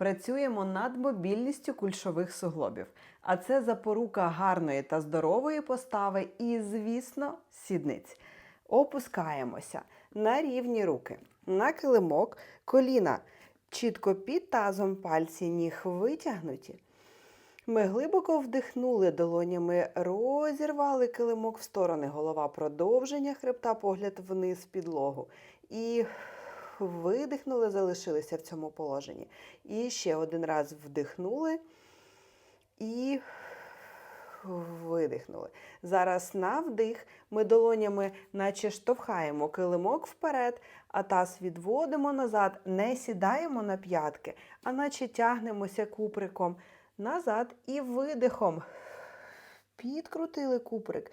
Працюємо над мобільністю кульшових суглобів. А це запорука гарної та здорової постави і, звісно, сідниць. Опускаємося на рівні руки, на килимок, коліна чітко під тазом, пальці ніг витягнуті. Ми глибоко вдихнули долонями, розірвали килимок в сторони, голова продовження хребта, погляд вниз підлогу. І видихнули, залишилися в цьому положенні. І ще один раз вдихнули і видихнули. Зараз на вдих ми долонями, наче штовхаємо килимок вперед, а таз відводимо назад, не сідаємо на п'ятки, а наче тягнемося куприком назад і видихом. Підкрутили куприк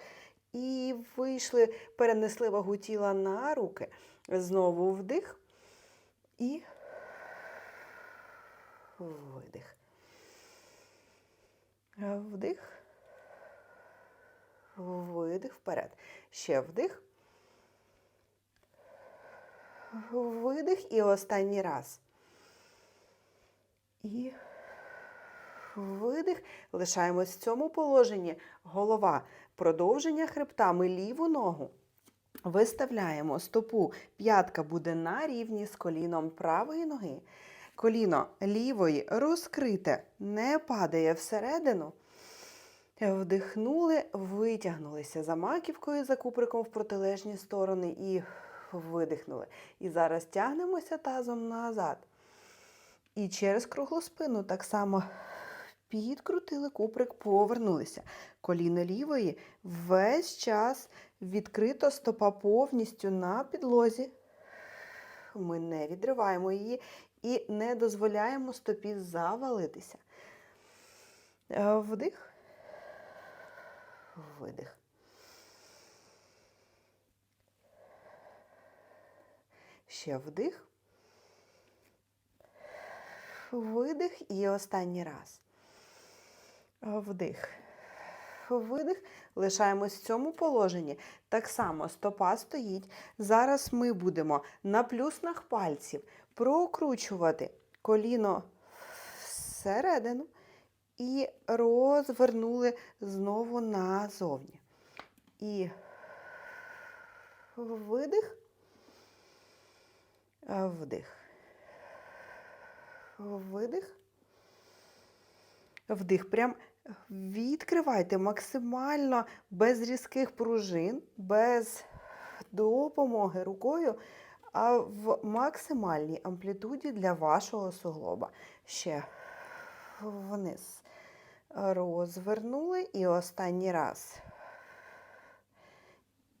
і вийшли, перенесли вагу тіла на руки. Знову вдих і видих. Вдих. Видих вперед. Ще вдих. Видих і останній раз. І видих. Лишаємось в цьому положенні. Голова. Продовження хребта. Ми ліву ногу. Виставляємо стопу. П'ятка буде на рівні з коліном правої ноги. Коліно лівої розкрите, не падає всередину. Вдихнули, витягнулися за маківкою, за куприком в протилежні сторони і видихнули. І зараз тягнемося тазом назад. І через круглу спину так само підкрутили куприк, повернулися. Коліно лівої весь час відкрито стопа повністю на підлозі. Ми не відриваємо її і не дозволяємо стопі завалитися. Е, Вдих. Видих. Ще вдих. Видих і останній раз. Вдих. Видих. Лишаємось в цьому положенні. Так само стопа стоїть. Зараз ми будемо на плюснах пальців прокручувати коліно всередину і розвернули знову назовні. І видих, вдих. Видих. Вдих. Прям відкривайте максимально без різких пружин, без допомоги рукою, а в максимальній амплітуді для вашого суглоба. Ще вниз. Розвернули і останній раз.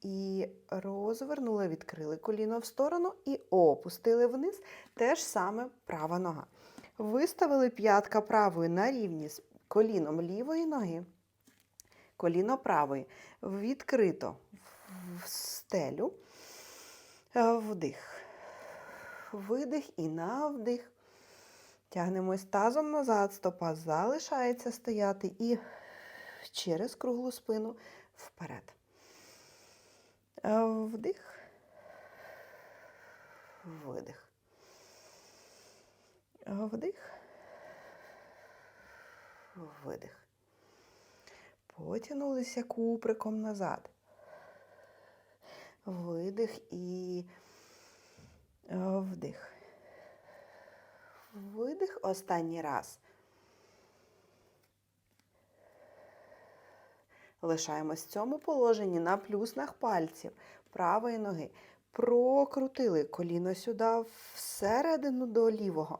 І розвернули, відкрили коліно в сторону і опустили вниз. Те ж саме права нога. Виставили п'ятка правої на рівні з коліном лівої ноги. Коліно правої відкрито в стелю. Вдих. Видих і на вдих. Тягнемось тазом назад, стопа залишається стояти і через круглу спину вперед. Вдих. Видих. Вдих. Видих. Потянулися куприком назад. Видих і вдих. Видих останній раз. Лишаємось в цьому положенні на плюснах пальців правої ноги. Прокрутили коліно сюди всередину до лівого.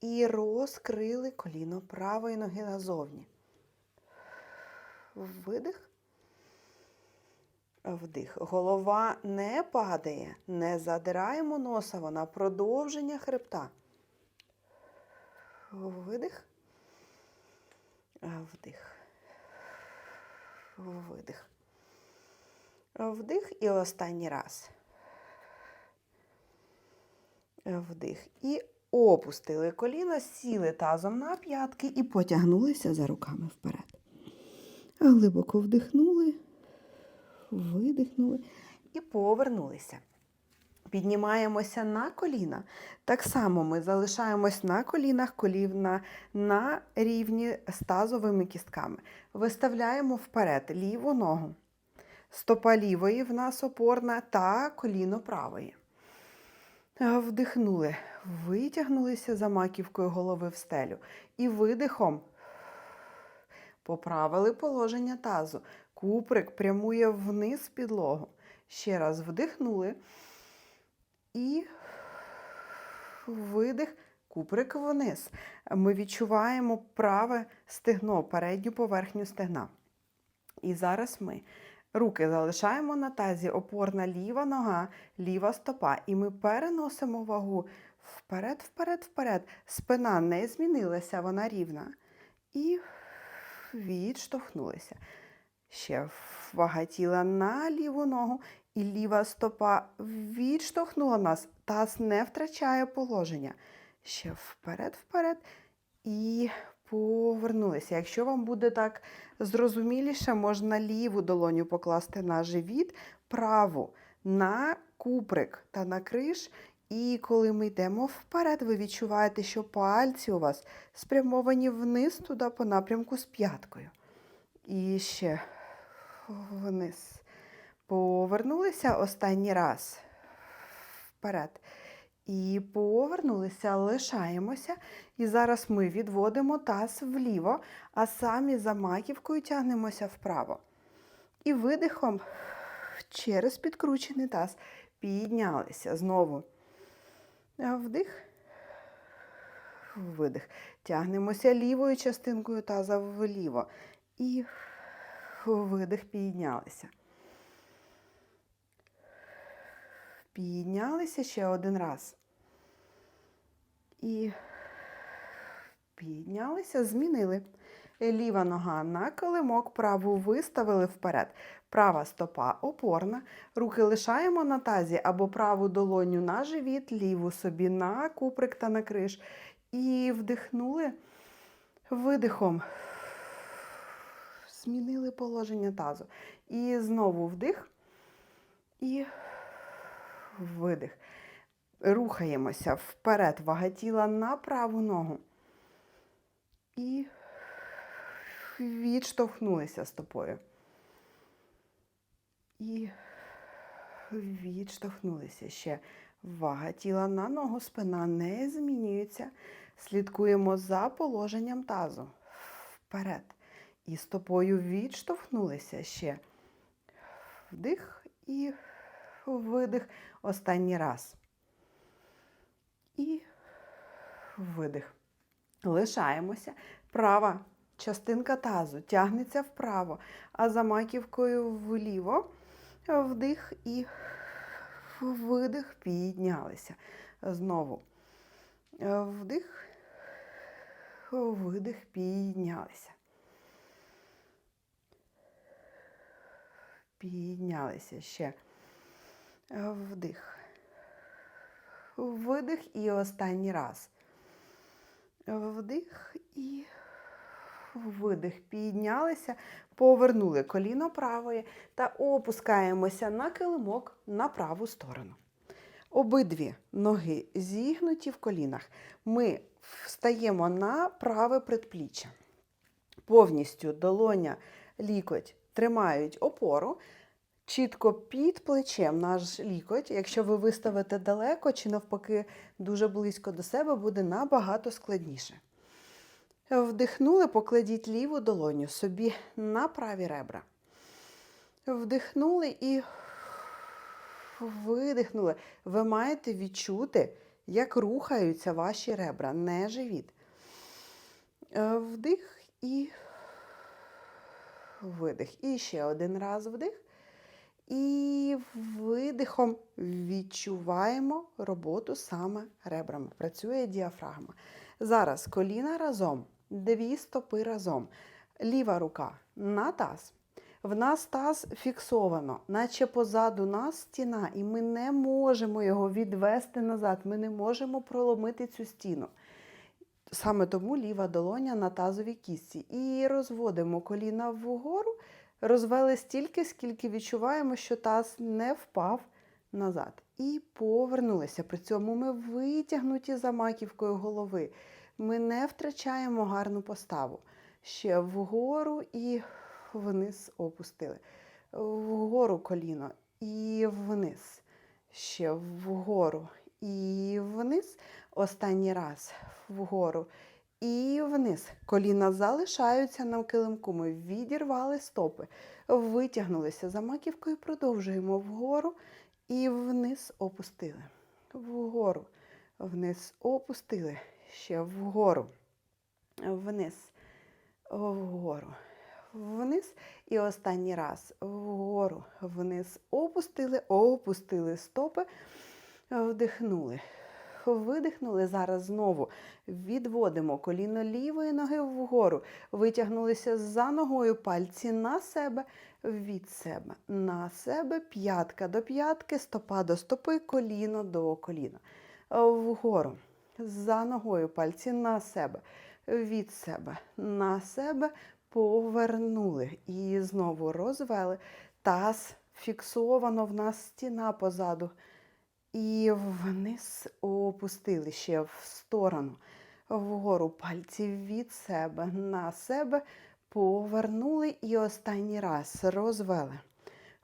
І розкрили коліно правої ноги назовні. Видих. Вдих. Голова не падає. Не задираємо носа, вона продовження хребта. Видих. Вдих. Видих. Вдих і останній раз. Вдих. І опустили коліно, сіли тазом на п'ятки і потягнулися за руками вперед. Глибоко вдихнули, видихнули і повернулися. Піднімаємося на коліна. Так само ми залишаємось на колінах, коліна на рівні з тазовими кістками. Виставляємо вперед ліву ногу. Стопа лівої в нас опорна та коліно правої. Е, Вдихнули, витягнулися за маківкою голови в стелю. І видихом поправили положення тазу. Куприк прямує вниз підлогу. Ще раз вдихнули. І видих, куприк вниз. Ми відчуваємо праве стегно, передню поверхню стегна. І зараз ми руки залишаємо на тазі, опорна ліва нога, ліва стопа. І ми переносимо вагу вперед, вперед, вперед. Спина не змінилася, вона рівна. І відштовхнулися. Ще вага тіла на ліву ногу, і ліва стопа відштовхнула нас. Таз не втрачає положення. Ще вперед, вперед. І повернулися. Якщо вам буде так зрозуміліше, можна ліву долоню покласти на живіт, праву на куприк та на криш. І коли ми йдемо вперед, ви відчуваєте, що пальці у вас спрямовані вниз туди по напрямку з п'яткою. І ще вниз. Повернулися останній раз вперед. І повернулися, лишаємося. І зараз ми відводимо таз вліво, а самі за маківкою тягнемося вправо. І видихом через підкручений таз піднялися знову. Вдих, видих. Тягнемося лівою частинкою таза вліво. І видих, піднялися. Піднялися ще один раз. І піднялися, змінили. Ліва нога на килимок, праву виставили вперед. Права стопа опорна. Руки лишаємо на тазі або праву долоню на живіт, ліву собі на куприк та на криш. І вдихнули видихом. Змінили положення тазу. І знову вдих. І видих. Рухаємося вперед, вага тіла на праву ногу. І відштовхнулися стопою. І відштовхнулися ще. Вага тіла на ногу, спина не змінюється. Слідкуємо за положенням тазу. Вперед. І стопою відштовхнулися ще. Вдих і видих. Останній раз. І видих. Лишаємося. Права частинка тазу тягнеться вправо, а за маківкою вліво. Вдих і видих, піднялися. Знову. Вдих, видих, піднялися. Піднялися ще. Вдих. Видих і останній раз. Вдих і видих. Піднялися, повернули коліно правої та опускаємося на килимок на праву сторону. Обидві ноги зігнуті в колінах. Ми встаємо на праве предпліччя. Повністю долоня, лікоть тримають опору. Чітко під плечем наш лікоть, якщо ви виставите далеко чи навпаки дуже близько до себе, буде набагато складніше. Вдихнули, покладіть ліву долоню собі на праві ребра. Вдихнули і видихнули. Ви маєте відчути, як рухаються ваші ребра, не живіт. Вдих і видих. І ще один раз вдих. І видихом відчуваємо роботу саме ребрами. Працює діафрагма. Зараз коліна разом, дві стопи разом. Ліва рука на таз. В нас таз фіксовано, наче позаду нас стіна, і ми не можемо його відвести назад. Ми не можемо проломити цю стіну. Саме тому ліва долоня на тазовій кістці. І розводимо коліна вгору, розвели стільки, скільки відчуваємо, що таз не впав назад. І повернулися. При цьому ми витягнуті за маківкою голови. Ми не втрачаємо гарну поставу. Ще вгору і вниз опустили. Вгору коліно і вниз. Ще вгору і вниз. Останній раз вгору і вниз. Коліна залишаються на килимку. Ми відірвали стопи, витягнулися за маківкою, продовжуємо вгору і вниз опустили. Вгору, вниз опустили. Ще вгору, вниз, вгору, вниз. І останній раз вгору, вниз опустили, опустили стопи, вдихнули. Видихнули зараз знову. Відводимо коліно лівої ноги вгору. Витягнулися за ногою пальці на себе, від себе, на себе, п'ятка до п'ятки, стопа до стопи, коліно до коліна. Вгору. За ногою пальці на себе, від себе, на себе, повернули. І знову розвели. Таз фіксовано в нас стіна позаду. І вниз опустили ще в сторону. Вгору пальці від себе на себе повернули і останній раз розвели.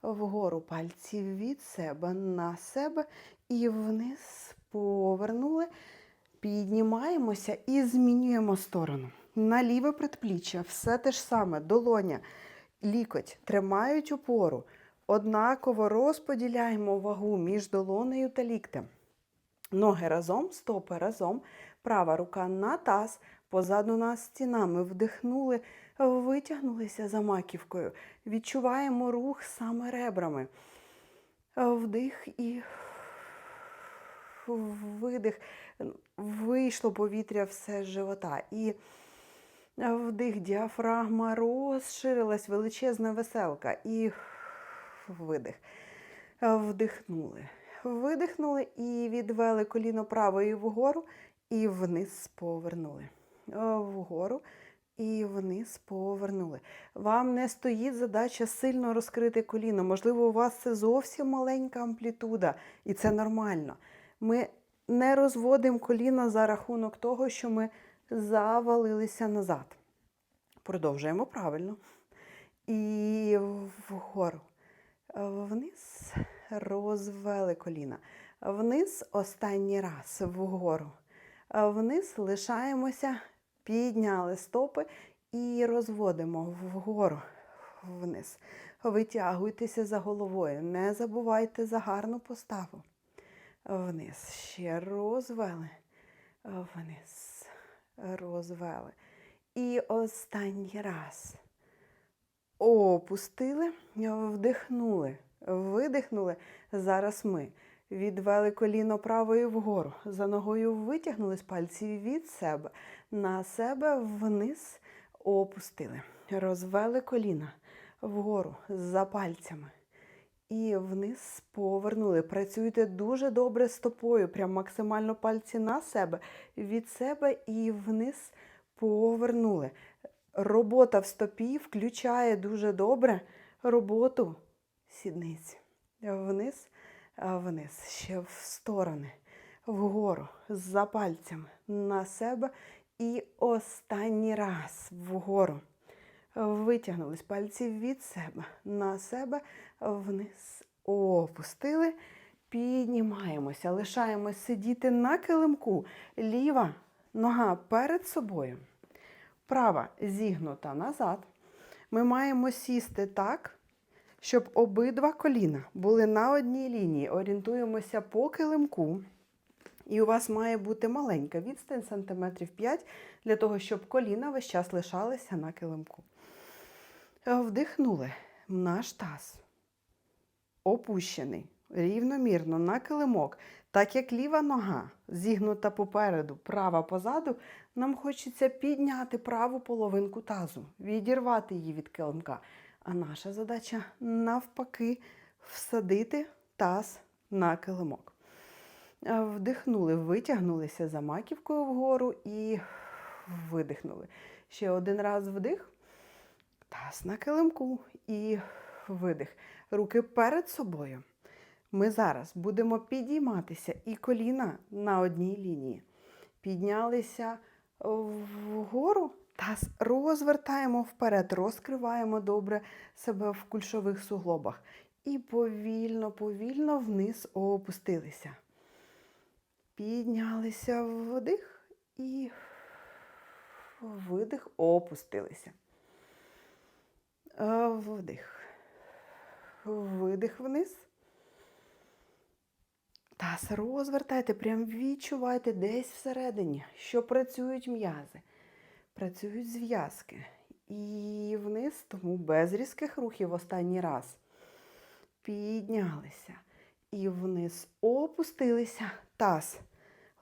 Вгору пальці від себе на себе і вниз повернули. Піднімаємося і змінюємо сторону. На ліве предпліччя все те ж саме, долоня, лікоть тримають опору. Однаково розподіляємо вагу між долонею та ліктем. Ноги разом, стопи разом, права рука на таз, позаду нас стіна. Ми вдихнули, витягнулися за маківкою. Відчуваємо рух саме ребрами. Вдих і видих. Вийшло повітря все з живота. І вдих, діафрагма розширилась, величезна веселка. І видих. Вдихнули. Видихнули і відвели коліно правої вгору і вниз повернули. Вгору і вниз повернули. Вам не стоїть задача сильно розкрити коліно. Можливо, у вас це зовсім маленька амплітуда, і це нормально. Ми не розводимо коліна за рахунок того, що ми завалилися назад. Продовжуємо правильно. І вгору. Вниз розвели коліна. Вниз останній раз вгору. Вниз лишаємося, підняли стопи і розводимо вгору, вниз. Витягуйтеся за головою. Не забувайте за гарну поставу. Вниз. Ще розвели. Вниз. Розвели. І останній раз. Опустили, вдихнули, видихнули. Зараз ми відвели коліно правою вгору. За ногою витягнули пальці від себе. На себе вниз опустили. Розвели коліна вгору за пальцями. І вниз повернули. Працюйте дуже добре стопою. Прям максимально пальці на себе, від себе і вниз повернули. Робота в стопі включає дуже добре роботу сідниці. Вниз, вниз, ще в сторони, вгору, за пальцями, на себе. І останній раз вгору. Витягнулись пальці від себе, на себе, вниз. Опустили. Піднімаємося, лишаємось сидіти на килимку. Ліва нога перед собою права зігнута назад. Ми маємо сісти так, щоб обидва коліна були на одній лінії. Орієнтуємося по килимку. І у вас має бути маленька відстань сантиметрів 5 для того, щоб коліна весь час лишалися на килимку. Вдихнули наш таз. Опущений рівномірно на килимок. Так як ліва нога зігнута попереду, права позаду, нам хочеться підняти праву половинку тазу, відірвати її від килимка. А наша задача навпаки всадити таз на килимок. Вдихнули, витягнулися за маківкою вгору і видихнули. Ще один раз вдих, таз на килимку і видих. Руки перед собою. Ми зараз будемо підійматися і коліна на одній лінії. Піднялися вгору, таз розвертаємо вперед, розкриваємо добре себе в кульшових суглобах. І повільно, повільно вниз опустилися. Піднялися вдих і видих, опустилися. Е, Вдих. Видих вниз. Таз розвертайте, прям відчувайте десь всередині, що працюють м'язи, працюють зв'язки. І вниз, тому без різких рухів останній раз. Піднялися. І вниз опустилися. Таз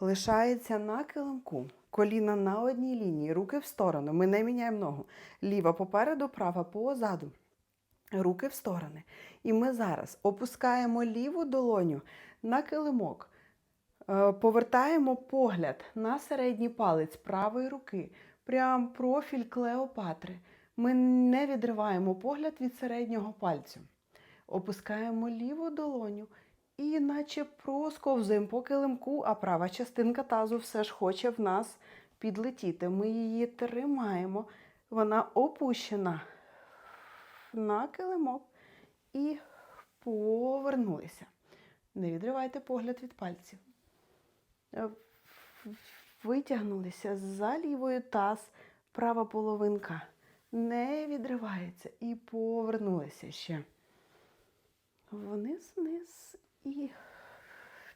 лишається на килимку. Коліна на одній лінії, руки в сторону. Ми не міняємо ногу. Ліва попереду, права позаду. Руки в сторони. І ми зараз опускаємо ліву долоню на килимок. Е, Повертаємо погляд на середній палець правої руки. Прям профіль Клеопатри. Ми не відриваємо погляд від середнього пальцю. Опускаємо ліву долоню і наче просковзуємо по килимку, а права частинка тазу все ж хоче в нас підлетіти. Ми її тримаємо. Вона опущена на килимок і повернулися. Не відривайте погляд від пальців. Е, Витягнулися за лівою таз, права половинка не відривається і повернулися ще. Вниз, вниз і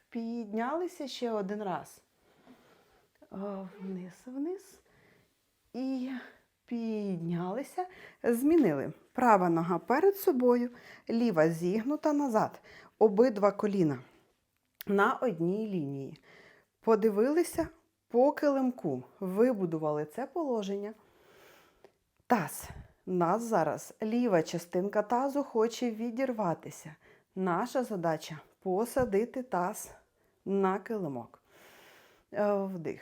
піднялися ще один раз. Е, Вниз, вниз. І піднялися. Змінили. Права нога перед собою, ліва зігнута назад. Обидва коліна на одній лінії. Подивилися по килимку, вибудували це положення. Таз. Нас зараз ліва частинка тазу хоче відірватися. Наша задача посадити таз на килимок. Е, Вдих.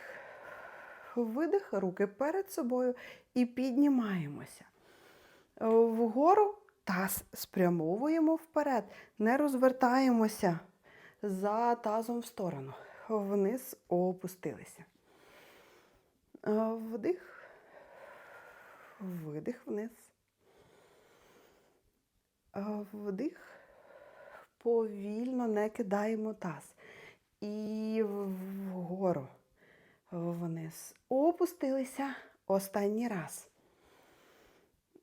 Видих, руки перед собою і піднімаємося. Е, Вгору таз спрямовуємо вперед, не розвертаємося за тазом в сторону. Вниз опустилися. Е, Вдих. Видих вниз. Е, Вдих. Повільно не кидаємо таз. І вгору. Вниз. Опустилися. Останній раз.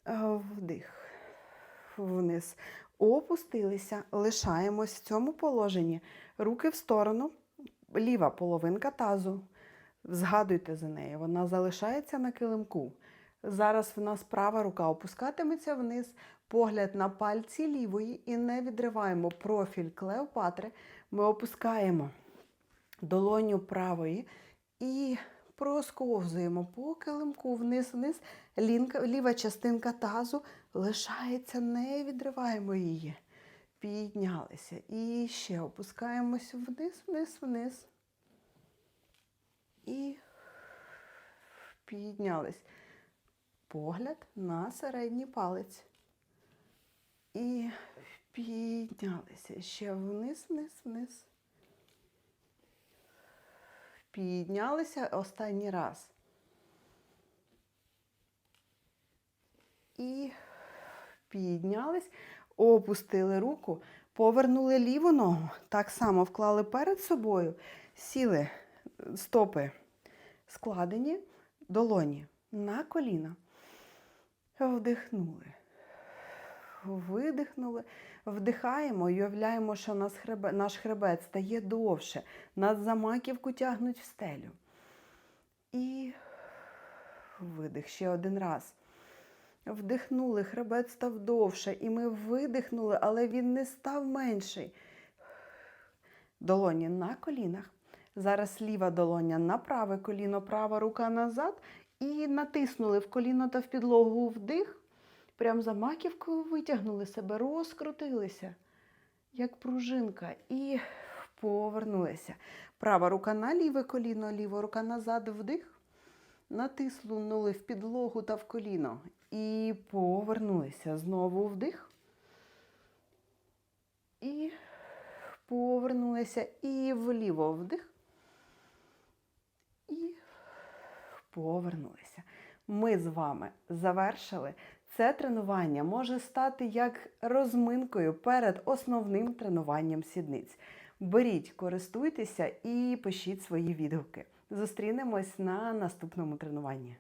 Е, Вдих. Вниз. Опустилися. Лишаємось в цьому положенні. Руки в сторону. Ліва половинка тазу. Згадуйте за нею. Вона залишається на килимку. Зараз в нас права рука опускатиметься вниз, погляд на пальці лівої і не відриваємо профіль Клеопатри. Ми опускаємо долоню правої і просковзуємо по килимку вниз-вниз. Ліва частинка тазу лишається, не відриваємо її. Піднялися. І ще опускаємось вниз, вниз, вниз. І піднялись. Погляд на середній палець. І піднялися. Ще вниз, вниз, вниз. Піднялися останній раз. І піднялись, опустили руку, повернули ліву ногу, так само вклали перед собою, сіли стопи складені, долоні на коліна. Вдихнули. Видихнули, вдихаємо і уявляємо, що наш хребет, наш хребет стає довше, нас за маківку тягнуть в стелю. І видих ще один раз. Вдихнули, хребет став довше, і ми видихнули, але він не став менший. Долоні на колінах. Зараз ліва долоня на праве коліно, права рука назад. І натиснули в коліно та в підлогу вдих. Прям за маківкою витягнули себе, розкрутилися, як пружинка, і повернулися. Права рука на ліве коліно, ліва рука назад вдих. Натиснули в підлогу та в коліно. І повернулися. Знову вдих. І Повернулися і вліво вдих. І повернулися. Ми з вами завершили. Це тренування може стати як розминкою перед основним тренуванням сідниць. Беріть, користуйтеся і пишіть свої відгуки. Зустрінемось на наступному тренуванні.